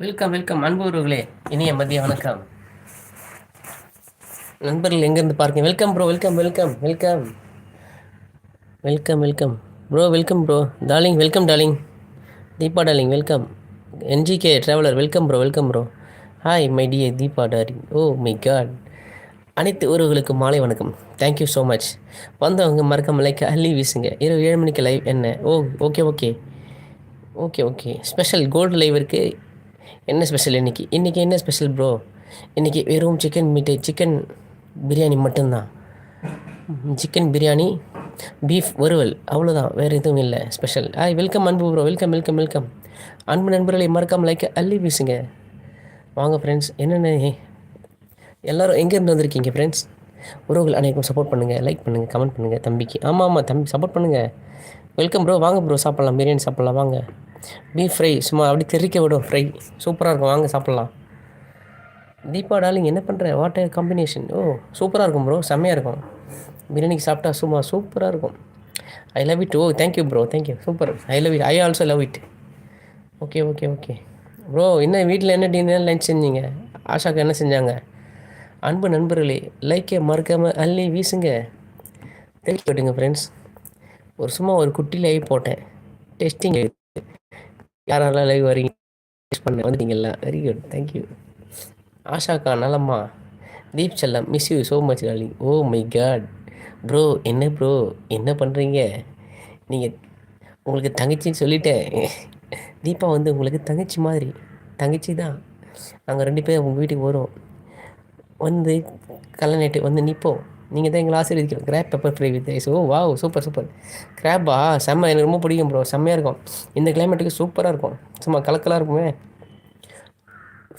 Welcome welcome அன்புறவர்களே இனிய மதிய வணக்கம். நண்பர்கள் எங்கேருந்து பாருங்க welcome bro welcome welcome welcome welcome welcome bro welcome bro darling welcome darling Deepa darling welcome NGK traveller welcome bro welcome bro hi my dear Deepa darling oh my god அனைத்து உறவுகளுக்கு மாலை வணக்கம். தேங்க்யூ ஸோ மச் வந்தவங்க மறக்காம like அள்ளி வீசுங்க. இரவு ஏழு மணிக்கு லைவ் என்ன? ஓ okay okay okay okay special gold live இருக்குது என்ன ஸ்பெஷல் இன்றைக்கி இன்றைக்கி என்ன ஸ்பெஷல் ப்ரோ இன்றைக்கி வெறும் சிக்கன் மீட்டு சிக்கன் பிரியாணி மட்டும்தான். சிக்கன் பிரியாணி பீஃப் வறுவல் அவ்வளோதான் வேறு எதுவும் இல்லை. ஸ்பெஷல் ஆய் welcome Anbu bro welcome welcome welcome அன்பு நண்பர்களை மறக்காமல் லைக் அள்ளி வீசுங்க. வாங்க ஃப்ரெண்ட்ஸ் என்னென்ன எல்லோரும் எங்கேருந்து வந்திருக்கீங்க ஃப்ரெண்ட்ஸ் உறவுகள் அனைவருக்கும் சப்போர்ட் பண்ணுங்கள் லைக் பண்ணுங்கள் கமெண்ட் பண்ணுங்கள் தம்பிக்கு. ஆமாம் ஆமாம் தம்பி சப்போர்ட் பண்ணுங்கள் வெல்கம் ப்ரோ வாங்க ப்ரோ சாப்பிட்லாம். பிரியாணி சாப்பிட்லாம். வாங்க. பீஃப் ஃப்ரை சும்மா அப்படி தெரிக்க விடும் ஃப்ரை சூப்பராக இருக்கும். வாங்க சாப்பிட்லாம். தீபா டாலிங் என்ன பண்ணுற வாட் காம்பினேஷன் ஓ சூப்பராக இருக்கும் ப்ரோ செம்மையாக இருக்கும். பிரியாணிக்கு சாப்பிட்டா சும்மா சூப்பராக இருக்கும். I love it oh thank you bro thank you super I love it I also love it okay okay okay bro என்ன வீட்டில் என்ன டின்னர் லஞ்ச் செஞ்சீங்க? ஆஷாக்கு என்ன செஞ்சாங்க? அன்பு நண்பர்களே லைக்கை மறக்காமல் அள்ளி வீசுங்க. தெரிவிக்க விட்டுங்க ஃப்ரெண்ட்ஸ் ஒரு சும்மா ஒரு குட்டி லைவ் போட்டேன். டெஸ்டிங் யாரெல்லாம் லைவ் வரீங்க? பண்ண வந்துட்டீங்களா வெரி குட் தேங்க்யூ ஆஷாக்கா நலம்மா. தீப் செல்லம் miss you so much darling oh my god bro என்ன ப்ரோ என்ன பண்ணுறீங்க நீங்கள் உங்களுக்கு தங்கச்சின்னு சொல்லிட்டேன். தீபா வந்து உங்களுக்கு தங்கச்சி மாதிரி. தங்கச்சி தான். நாங்கள் ரெண்டு பேரும் உங்கள் வீட்டுக்கு வரோம். வந்து கல்லணைட்டு வந்து நிற்போம் நீங்கள் தான் எங்களை ஆசீர்வதிக்கணும். Crab pepper fry with ice oh வா சூப்பர் சூப்பர் கிராப்பா செம்ம எனக்கு ரொம்ப பிடிக்கும் ப்ரோ செம்மையாக இருக்கும். இந்த கிளைமேட்டுக்கு சூப்பராக இருக்கும். சும்மா கலக்கலாக இருக்குமே.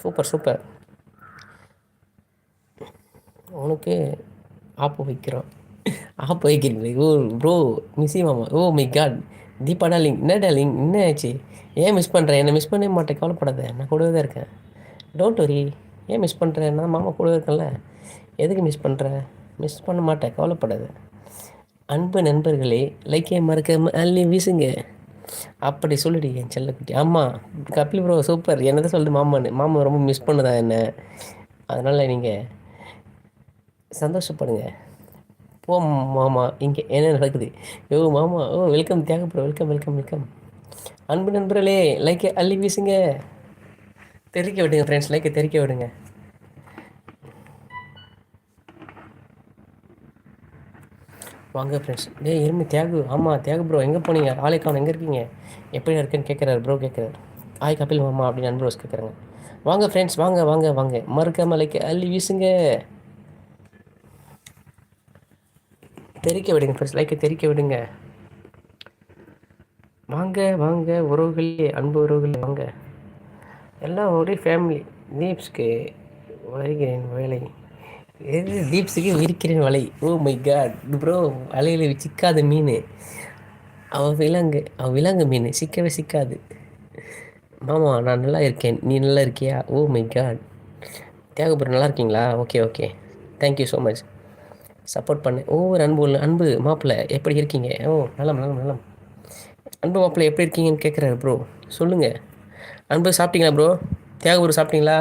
சூப்பர் சூப்பர் உனக்கு ஆப்பு வைக்கிறோம். ஆப்பு வைக்கிறீங்களே? ஓ ப்ரோ மிஸ்ஸி மாமா. Oh my god Deepa darling என்ன டாலிங் என்ன ஆச்சு? ஏன் மிஸ் பண்ணுறேன் என்னை மிஸ் பண்ணவே மாட்டேன். கவலைப்படாத. நான் கூடவே தான் இருக்கேன். டோன்ட் வரி ஏன் மிஸ் பண்ணுறேன் நான் மாமா கூடவே இருக்கேன்ல. எதுக்கு மிஸ் பண்ணுற மிஸ் பண்ண மாட்டேன் கவலைப்படாத. அன்பு நண்பர்களே லைக்கே மறக்க அள்ளி வீசுங்க. அப்படி சொல்லிடு என் செல்லக்குட்டி. ஆமாம் கபில் ப்ரோ சூப்பர் என்னதான் சொல்லுது மாமான்னு. மாமா ரொம்ப மிஸ் பண்ணுதா என்ன? அதனால் நீங்கள் சந்தோஷப்படுங்க. ஓ மாமா இங்கே என்ன நடக்குது? ஓ மாமா ஓ welcome Thiyaga bro welcome welcome welcome அன்பு நண்பர்களே லைக்கை அள்ளி வீசுங்க. தெரிக்க விடுங்க ஃப்ரெண்ட்ஸ் லைக்கை தெரிக்க விடுங்க. வாங்க ஃப்ரெண்ட்ஸ் டே எருமை தியாகு. ஆமாம் தியாகு ப்ரோ எங்கே போனீங்க? ஆலைக்கான எங்கே இருக்கீங்க? எப்படி இருக்கேன்னு கேட்குறாரு ப்ரோ கேட்குறாரு ஆய் கபில் மாமா அப்படின்னு நண்பர் கேட்குறாங்க வாங்க ஃப்ரெண்ட்ஸ் வாங்க வாங்க வாங்க. மறுக்காம லைக் அள்ளி வீசுங்க. தெரிக்க விடுங்க ஃப்ரெண்ட்ஸ் லைக்கை தெரிக்க விடுங்க. வாங்க வாங்க உறவுகளே அன்பு உறவுகளே வாங்க. எல்லாம் ஒரே ஃபேமிலி நீப்ஸ்க்கு வருகிறேன் வேலை. எது தீப்ஸுக்கு விரிக்கிறேன் வலை. ஓ மை காட் ப்ரோ வலையில் சிக்காத மீன். அவன் விலங்கு அவன் விலங்கு மீன். சிக்கவே சிக்காது. மாமா நான் நல்லா இருக்கேன். நீ நல்லா இருக்கியா? ஓ மை காட் தியாகபுரம் நல்லா இருக்கீங்களா? Okay okay thank you so much support பண்ணு. ஒவ்வொரு அன்பு அன்பு மாப்பிள்ளை. எப்படி இருக்கீங்க? ஓ நலம் நலம் நலம். அன்பு மாப்பிள்ளை எப்படி இருக்கீங்கன்னு கேட்குறாரு ப்ரோ சொல்லுங்கள் அன்பு சாப்பிட்டீங்களா ப்ரோ தியாகபுரம் சாப்பிட்டீங்களா?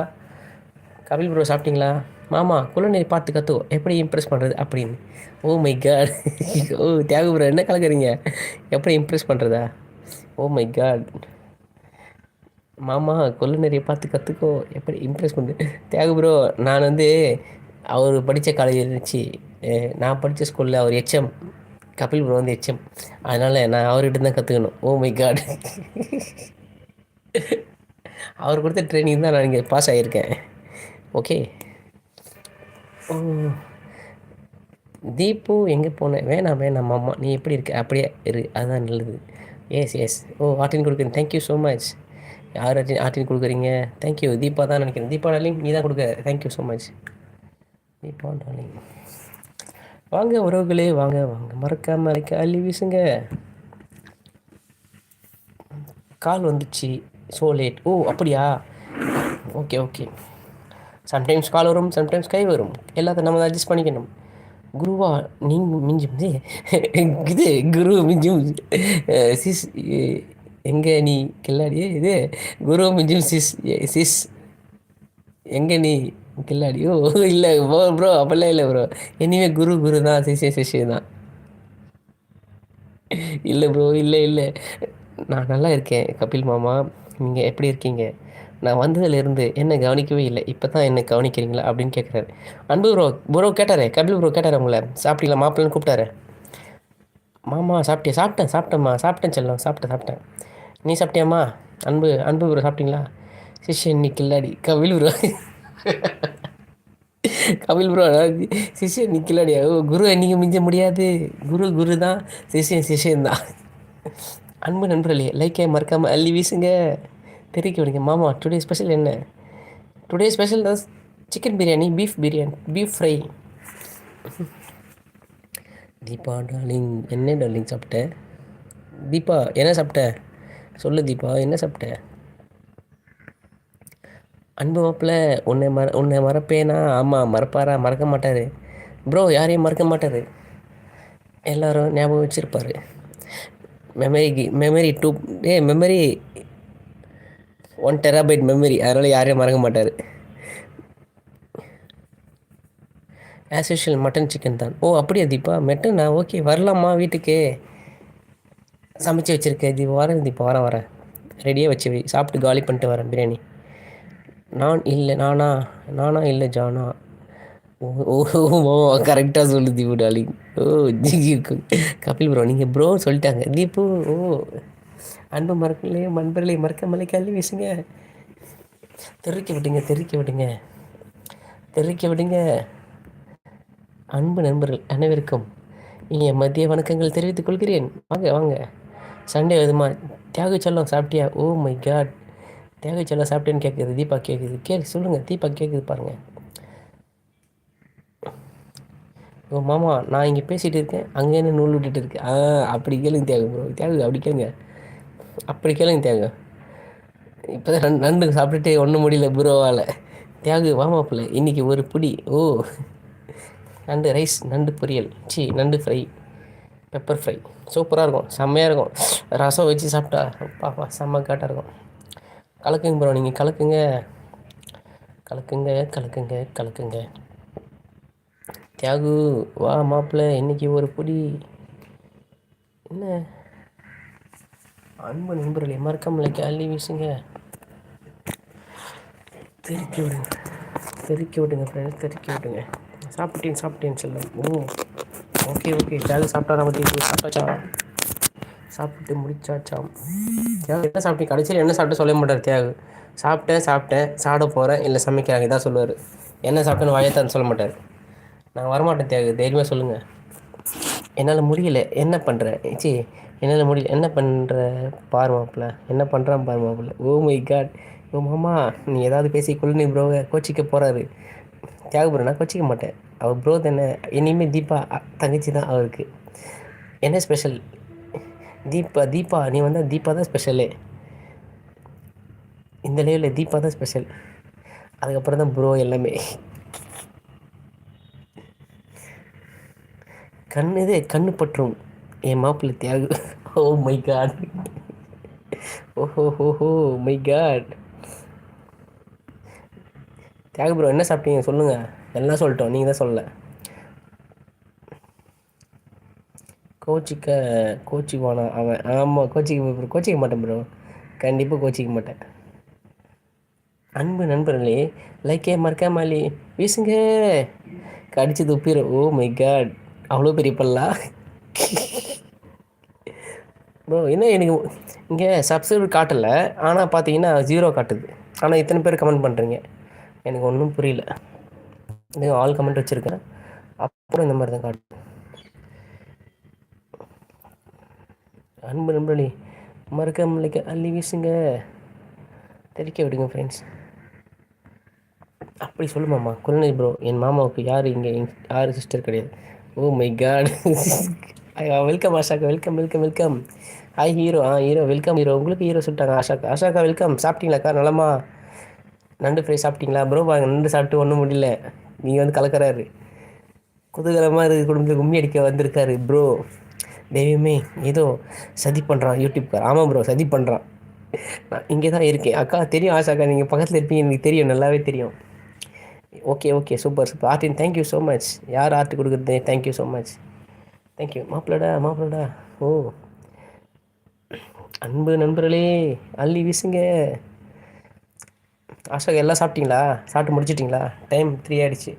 கபில் ப்ரோ சாப்பிட்டீங்களா? மாமா குலநெறி பார்த்து கற்றுவோ எப்படி இம்ப்ரெஸ் பண்ணுறது அப்படின்னு. Oh my god oh Thiyagapuram bro என்ன கலக்குறீங்க? எப்படி இம்ப்ரெஸ் பண்ணுறதா ஓ மை காட் மாமா கொல்லுநெறியை பார்த்து கற்றுக்கோ எப்படி இம்ப்ரெஸ் பண்ணுறது தியாக ப்ரோ நான் வந்து அவர் படித்த காலேஜ் இருந்துச்சு. நான் படித்த ஸ்கூலில் அவர் எச்எம் கபில் ப்ரோ வந்து எச்எம் அதனால் நான் அவர்கிட்ட தான் கற்றுக்கணும் ஓ oh மை காட் அவர் கொடுத்த ட்ரைனிங் தான் நான் இங்கே பாஸ் ஆகியிருக்கேன் ஓகே தீபு எங்கே போனேன் வேணாம் வேணாம் அம்மா நீ எப்படி இருக்க? அப்படியே இரு. அதுதான் நல்லது. எஸ் எஸ் ஓ ஆர்டின் கொடுக்குறீங்க. தேங்க்யூ ஸோ மச் யார் ஆர்டின் ஆர்டின் கொடுக்குறீங்க? தேங்க்யூ தீபா தான் நினைக்கிறேன். தீபா டாலிங் நீ தான் கொடுக்க thank you so much Deepa darling வாங்க உறவுகளே. வாங்க வாங்க. மறக்காமல் அழைக்க அள்ளி வீசுங்க. கால் வந்துச்சு. ஸோ லேட் ஓ அப்படியா? ஓகே ஓகே சம்டைம்ஸ் கால் வரும் சம்டைம்ஸ் கை வரும். எல்லாத்தையும் நம்ம அட்ஜஸ்ட் பண்ணிக்கணும். குருவா நீங்கள் மிஞ்சும் இது குரு மிஞ்சும் சிஸ் எங்கே நீ கில்லாடியே இது குரு மிஞ்சும் சிஸ் சிஸ். எங்கே நீ கில்லாடியோ ஓ ப்ரோ ப்ரோ இல்லை ப்ரோ இனிமேல் குரு குரு தான் சிஷ்ய சிஷ்ய தான். இல்லை ப்ரோ இல்லை இல்லை. நான் நல்லா இருக்கேன் கபில் மாமா. நீங்கள் எப்படி இருக்கீங்க? நான் வந்ததுலேருந்து என்ன கவனிக்கவே இல்லை. இப்போ தான் என்ன கவனிக்கிறீங்களா? அப்படின்னு கேட்குறாரு. அன்பு ப்ரோ ப்ரோ கேட்டாரே கபில் ப்ரோ கேட்டார் உங்களை. சாப்பிட்டீங்களா? மாப்பிள்ளன்னு கூப்பிட்டாரு. மாமா சாப்பிட்டியா? சாப்பிட்டேன் சாப்பிட்டேம்மா. சாப்பிட்டேன் செல்லம் சாப்பிட்டேன் சாப்பிட்டேன். நீ சாப்பிட்டியாம்மா? அன்பு அன்பு ப்ரோ சாப்பிட்டீங்களா? சிஷ்யன் நீ கில்லாடி கபில் ப்ரோ கபில் ப்ரோ சிஷ்யன் நீ கில்லாடி ஓ குரு நீங்கள் மிஞ்ச முடியாது. குரு குரு தான். சிஷ்யன் சிஷ்யன் தான். அன்பு நண்பர்களே லைக்கை மறக்காமல் அள்ளி வீசுங்க. தெரிவிக்க விடுங்க மாமா டுடே ஸ்பெஷல் என்ன? Today special chicken biryani beef biryani beef fry Deepa darling என்ன டார்லிங் சாப்பிட்ட? தீபா என்ன சாப்பிட்ட? சொல்லு தீபா என்ன சாப்பிட்ட? அன்பு மாப்பிள்ள உன்னை மற உன்னை மறப்பேனா? ஆமாம் மறப்பாரா? மறக்க மாட்டார். ப்ரோ யாரையும் மறக்க மாட்டார். எல்லாரும் ஞாபகம் வச்சுருப்பார். Memory memory two A memory one terabyte memory அதனால் யாரையும் மறக்க மாட்டார். ஆஸ் யூஷுவல் மட்டன் சிக்கன் தான். ஓ அப்படியா தீபா? மெட்டனா? ஓகே வரலாமா வீட்டுக்கு? சமைச்சு வச்சுருக்கேன் தீபா. வரேன் தீபா. வரேன் வரேன். ரெடியாக வச்சு வை. சாப்பிட்டு காலி பண்ணிட்டு வரேன் பிரியாணி. நான் இல்லை நானா? நானா இல்லை ஜானா? ஓ ஓ கரெக்டாக சொல்லு தீபு டாலிங் ஓ ஜி கபில் ப்ரோ நீங்கள் ப்ரோ சொல்லிட்டாங்க. தீபு ஓ. அன்பு மறக்கலையே மண்பர்களே மறக்காமலே கல்வி வீசுங்க. தெரிவிக்க விடுங்க தெரிவிக்க விடுங்க. தெரிவிக்க விடுங்க. அன்பு நண்பர்கள் அனைவருக்கும் இனிய மதிய வணக்கங்கள் தெரிவித்துக் கொள்கிறேன். வாங்க வாங்க. சண்டே விதமா தியாக செல்லம் சாப்பிட்டியா? Oh ஓ மை காட் தியாக செல்லம் சாப்பிட்டேன்னு கேட்குது தீபா கேட்குது கே சொல்லுங்கள் தீபா கேட்குது பாருங்கள் ஓ மாமா நான் இங்கே பேசிகிட்டு இருக்கேன். அங்கே என்ன நூல் விட்டுட்டு இருக்கேன் ஆ அப்படி கேளுங்க தேவை ப்ரோ தேவை அப்படி கேளுங்க. அப்படி கேளுங்க தேங்க இப்போ தான் நண்டு நண்டு சாப்பிட்டுட்டு ஒன்றும் முடியல ப்ரோவால். தியாகு வாமாப்பில்ல இன்றைக்கி ஒரு பிடி. ஓ. நண்டு ரைஸ் நண்டு பொரியல். சி நண்டு ஃப்ரை. Pepper fry. சூப்பராக இருக்கும். செம்மையாக இருக்கும். ரசம் வச்சு சாப்பிட்டா பாப்பா செம்ம காட்டாக இருக்கும். கலக்குங்க ப்ரோ நீங்கள் கலக்குங்க. கலக்குங்க கலக்குங்க கலக்குங்க. தியாகு வா மாப்பிள்ள இன்னைக்கு ஒரு பொடி. என்ன? அன்பு நண்பர்களே மறக்காமலைக்கு கேள்வி வீசுங்க. தெருக்கி விடுங்க. தெருக்கி விடுங்க ஃப்ரெண்ட்ஸ் தெருக்கி விடுங்க. சாப்பிட்டேன் சாப்பிட்டேன் செல்லம் ஓ ஓகே ஓகே தியாகு சாப்பிட்டா பற்றி சாப்பிட்டாச்சா? சாப்பிட்டு முடிச்சாச்சாம் தியாகு என்ன சாப்பிட்டேன் கடைசியில் என்ன சாப்பிட்டு சொல்ல மாட்டார் தியாகு. சாப்பிட்டேன் சாப்பிட்டேன். சாப்பிட போகிறேன் இல்லை சமைக்கிறாங்க. இதான் சொல்லுவார். என்ன சாப்பிட்டேன்னு வாயத்தான் சொல்ல மாட்டார். நான் வரமாட்டேன் தியாகு. தைரியமாக சொல்லுங்கள் என்னால் முடியல. என்ன பண்ணுற சி என்னால் முடியல என்ன பண்ணுற பாரு மாப்பிள்ள என்ன பண்ணுறான் பாரு மாப்பிள்ள. ஓ மை காட் ஓ மாமா நீ ஏதாவது பேசி கொள்ளுனி ப்ரோவை கோச்சிக்க போகிறாரு தியாக ப்ரோ நான் கோச்சிக்க மாட்டேன். அவர் ப்ரோ தானே. இனிமேல் தீபா அ- தங்கச்சி தான் அவருக்கு. என்ன ஸ்பெஷல் தீபா தீபா நீ வந்தால் தீபா தான் ஸ்பெஷலு இந்த லேவில் தீபா தான் ஸ்பெஷல் அதுக்கப்புறம் தான் ப்ரோ எல்லாமே. கண்ணு இது கண்ணு பற்றும். என் மாப்பிள்ளை தியாகு. ஓ மை காட் ஓஹோ ஹோ மை காட் தியாகு ப்ரோ என்ன சாப்பிட்டீங்க? சொல்லுங்கள் எல்லாம் சொல்லிட்டோம். நீங்கள் தான் சொல்லலை. கோச்சிக்க கோச்சிக்குவானா அவன். ஆமாம் கோச்சிக்க கோச்சிக்க மாட்டேன் ப்ரோ கண்டிப்பாக கோச்சிக்க மாட்டேன். அன்பு நண்பர்களே லைக்கே மறக்காமலி வீசுங்க. கடிச்சு துப்பிடும் ஓ oh மை காட் அவ்வளோ பெரிய பல்லா? ப்ரோ என்ன எனக்கு இங்கே சப்ஸ்கிரைபர் காட்டலை. ஆனால் பார்த்தீங்கன்னா ஜீரோ காட்டுது. ஆனால் இத்தனை பேர் கமெண்ட் பண்ணுறீங்க எனக்கு ஒன்றும் புரியல. இது ஆல் கமெண்ட் வச்சுருக்கேன். அப்புறம் இந்த மாதிரி தான் காட்டுது. அன்பு நண்பர்களே மறக்காமலைக்கு அள்ளி வீசுங்க. தெரிக்க விடுங்க ஃப்ரெண்ட்ஸ் அப்படி சொல்லு மாமா. குழந்தை ப்ரோ என் மாமாவுக்கு யார் இங்கே யார் சிஸ்டர் கிடையாது. Oh my god welcome ஆஷாக்கா welcome welcome welcome hi hero ah hero welcome hero உங்களுக்கு ஹீரோ சொல்லிட்டாங்க ஆஷாக்கா ஆஷாக்கா வெல்கம் சாப்பிட்டீங்களாக்கா? நலமா? நண்டு ஃப்ரை சாப்பிட்டீங்களா? ப்ரோ பாருங்க நண்டு சாப்பிட்டு ஒன்றும் முடியல. நீங்கள் வந்து கலக்கிறாரு. குதூகலமாக இருக்குது குடும்பத்தில் கும்மி அடிக்க வந்திருக்காரு ப்ரோ தெய்வமே ஏதோ சதி பண்ணுறான் யூடியூப்கார் ஆமாம் ப்ரோ சதி பண்ணுறான் நான் இங்கே தான் இருக்கேன். அக்கா தெரியும் ஆஷாக்கா. நீங்கள் பக்கத்தில் இருப்பீங்க எனக்கு தெரியும் நல்லாவே தெரியும். ஓகே ஓகே சூப்பர் சூப்பர் ஆர்டின் தேங்க்யூ ஸோ மச் யார் ஆர்ட் கொடுக்குறது? Thank you so much thank you மாப்பிளடா மாப்பிளடா ஓ. அன்பு நண்பர்களே அள்ளி வீசுங்க. ஆஷா எல்லாம் சாப்பிட்டீங்களா? சாப்பிட்டு முடிச்சிட்டிங்களா? டைம் த்ரீ ஆகிடுச்சு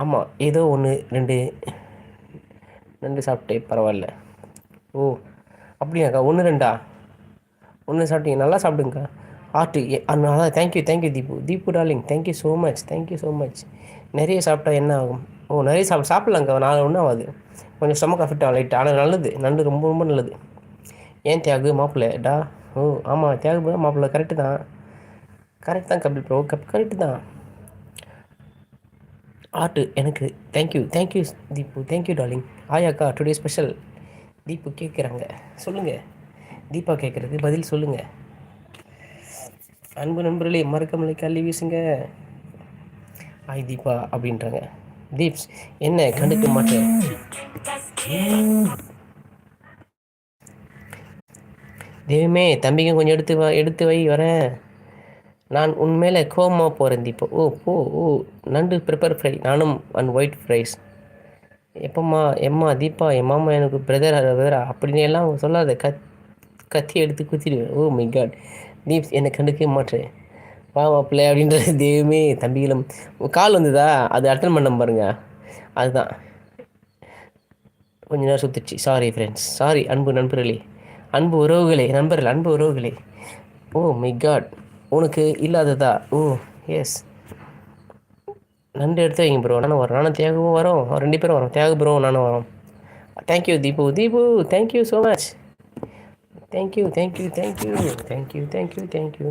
ஆமாம் ஏதோ ஒன்று ரெண்டு ரெண்டு சாப்பிட்டே பரவாயில்ல. ஓ அப்படியாக்கா ஒன்று ரெண்டா? ஒன்று சாப்பிட்டீங்க நல்லா சாப்பிடுங்கக்கா. ஆர்ட்டு அதான் thank you thank you Deepu. Deepu darling thank you so much thank you so much நிறைய சாப்பிட்டா என்ன ஆகும்? ஓ நிறைய சாப்பிட சாப்பிட்லாங்க்கா நான் ஒன்றும் ஆகாது கொஞ்சம் ஸ்டமக் அஃபெக்ட் ஆகும் ஆனால் நல்லது. நல்லது ரொம்ப ரொம்ப நல்லது. ஏன் தியாகு? மாப்பிள்ளை. டா ஓ ஆமாம் தியாகு மாப்பிள்ளை கரெக்டு தான். கரெக்ட் தான் கபில் ப்ரோ கப் கரெக்டு தான். ஆர்ட்டு எனக்கு. Thank you thank you Deepu. Thank you darling ஆயாக்கா today special Deepu கேட்குறாங்க சொல்லுங்கள் தீபா கேட்குறது பதில் சொல்லுங்கள் அன்பு நண்பர்களே மறக்கமலை கல்வி வீசுங்க. ஆய் தீபா அப்படின்றாங்க. தீப்ஸ் என்ன கண்டுக்க மாட்டேன் தெய்வமே தம்பிங்க கொஞ்சம் எடுத்து வா எடுத்து வை வரேன் நான் உண்மையில கோமா போகிறேன் இப்போ ஓ போ ஓ. நண்டு ப்ரிப்பர் ஃப்ரை நானும் அண்ட் ஒயிட் ஃப்ரைஸ் எப்பம்மா எம்மா தீபா என் மாமா எனக்கு பிரதர் பிரதர் அப்படின்னு எல்லாம் சொல்லாத. கத் கத்தி எடுத்து குத்திடுவேன். ஓ மை காட் தீப்ஸ் என்னை கண்டுக்கவே மாட்டேன். பாவாப்பிள்ளை அப்படின்ற தெய்வமே தம்பிகளும். கால் வந்ததா? அது அட்டன் பண்ண பாருங்க. அதுதான். கொஞ்ச நேரம் சுத்துச்சு. சாரி ஃப்ரெண்ட்ஸ் சாரி அன்பு நண்பர்களே. அன்பு உறவுகளே நண்பர்கள் அன்பு உறவுகளே. ஓ மை காட் உனக்கு இல்லாததா? ஓ எஸ் நண்டு எடுத்து வைங்க ப்ரோ நானும் வரோம் நானும் தியாகவும் வரோம். ரெண்டு பேரும் வரோம். தியாக ப்ரோ நானும் வரோம். Thank you Deepu Deepu thank you so much thank you thank you thank you thank you thank you thank you